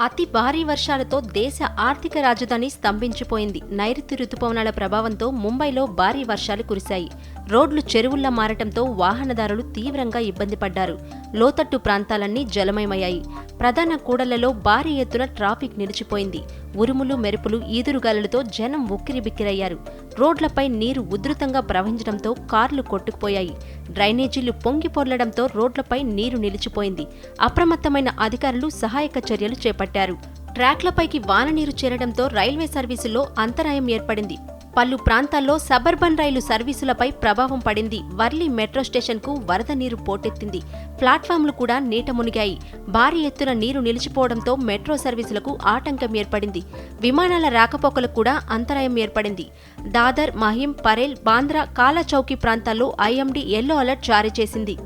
అతి భారీ వర్షాలతో దేశ ఆర్థిక రాజధాని స్తంభించిపోయింది. నైరుతి రుతుపవనాల ప్రభావంతో ముంబైలో భారీ వర్షాలు కురిశాయి. రోడ్లు చెరువుల్లా మారటంతో వాహనదారులు తీవ్రంగా ఇబ్బంది పడ్డారు. లోతట్టు ప్రాంతాలన్నీ జలమయమయ్యాయి. ప్రధాన కూడళ్ళలో భారీ ఎత్తున ట్రాఫిక్ నిలిచిపోయింది. ఉరుములు మెరుపులు ఈదురుగాలులతో జనం ఉక్కిరిబిక్కిరయ్యారు. రోడ్లపై నీరు ఉధృతంగా ప్రవహించడంతో కార్లు కొట్టుకుపోయాయి. డ్రైనేజీలు పొంగి పొర్లడంతో రోడ్లపై నీరు నిలిచిపోయింది. అప్రమత్తమైన అధికారులు సహాయక చర్యలు చేపట్టారు. ట్రాక్లపైకి వాన నీరు చేరడంతో రైల్వే సర్వీసుల్లో అంతరాయం ఏర్పడింది. పలు ప్రాంతాల్లో సబర్బన్ రైలు సర్వీసులపై ప్రభావం పడింది. వర్లీ మెట్రో స్టేషన్కు వరద నీరు పోటెత్తింది. ప్లాట్ఫామ్లు కూడా నీట మునిగాయి. భారీ ఎత్తున నీరు నిలిచిపోవడంతో మెట్రో సర్వీసులకు ఆటంకం ఏర్పడింది. విమానాల రాకపోకలకు కూడా అంతరాయం ఏర్పడింది. దాదర్ మహిం పరేల్ బాంద్రా కాలాచౌకీ ప్రాంతాల్లో ఐఎండీ ఎల్లో అలర్ట్ జారీ చేసింది.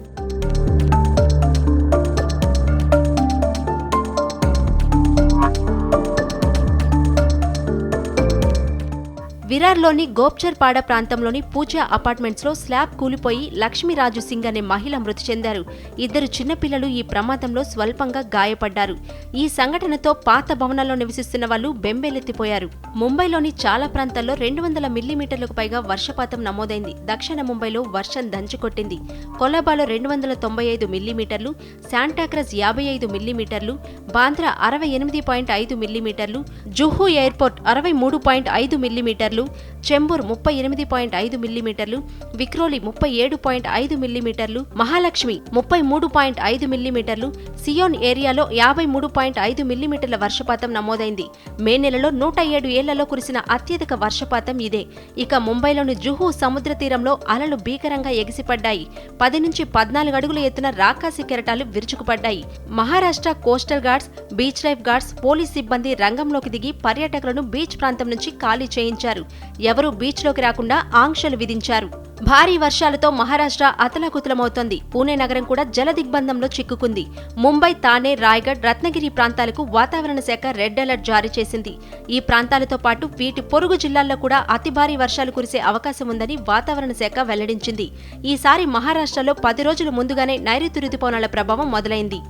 విరార్లోని గోప్చర్పాడ ప్రాంతంలోని పూజా అపార్ట్మెంట్స్లో స్లాబ్ కూలిపోయి లక్ష్మీరాజు సింగ్ అనే మహిళ మృతి చెందారు. ఇద్దరు చిన్నపిల్లలు ఈ ప్రమాదంలో స్వల్పంగా గాయపడ్డారు. ఈ సంఘటనతో పాత భవనాల్లో నివసిస్తున్న వాళ్ళు బెంబేలెత్తిపోయారు. ముంబైలోని చాలా ప్రాంతాల్లో రెండు వందల మిల్లీమీటర్లకు పైగా వర్షపాతం నమోదైంది. దక్షిణ ముంబైలో వర్షం దంచుకొట్టింది. కొలాబాలో రెండు వందల తొంభై ఐదు మిల్లీమీటర్లు శాంటాక్రస్ యాభై ఐదు మిల్లీమీటర్లు బాంద్రా అరవై ఎనిమిది పాయింట్ ఐదు మిల్లీమీటర్లు జుహూ ఎయిర్పోర్ట్ అరవై మూడు పాయింట్ ఐదు మిల్లీమీటర్లు చెంబూర్ ముప్పై ఎనిమిది పాయింట్ ఐదు మిల్లీమీటర్లు విక్రోలి ముప్పై ఏడు పాయింట్ ఐదు మిల్లీమీటర్లు మహాలక్ష్మి ముప్పై మూడు పాయింట్ ఐదు మిల్లీమీటర్లు సియోన్ ఏరియాలో యాభై మూడు పాయింట్ ఐదు మిల్లీమీటర్ల వర్షపాతం నమోదైంది. మే నెలలో నూట ఏడు ఏళ్ళలో కురిసిన అత్యధిక వర్షపాతం ఇదే. ఇక ముంబైలోని జుహూ సముద్ర తీరంలో అలలు భీకరంగా ఎగిసిపడ్డాయి. పది నుంచి పద్నాలుగు అడుగుల ఎత్తున రాకాసి కెరటాలు విరుచుకుపడ్డాయి. Maharashtra coastal guards beach lifeguards police సిబ్బంది రంగంలోకి దిగి పర్యాటకులను బీచ్ ప్రాంతం నుంచి ఖాళీ చేయించారు. ఎవరూ బీచ్లోకి రాకుండా ఆంక్షలు విధించారు. భారీ వర్షాలతో మహారాష్ట్ర అతలాకుతలమవుతోంది. పూణే నగరం కూడా జల దిగ్బంధంలో చిక్కుకుంది. ముంబై తానే రాయ్గఢ్ రత్నగిరి ప్రాంతాలకు వాతావరణ శాఖ రెడ్ అలర్ట్ జారీ చేసింది. ఈ ప్రాంతాలతో పాటు వీటి పొరుగు జిల్లాల్లో కూడా అతి భారీ వర్షాలు కురిసే అవకాశం ఉందని వాతావరణ శాఖ వెల్లడించింది. ఈసారి మహారాష్ట్రలో పది రోజుల ముందుగానే నైరుతి రుతుపవనాల ప్రభావం మొదలైంది.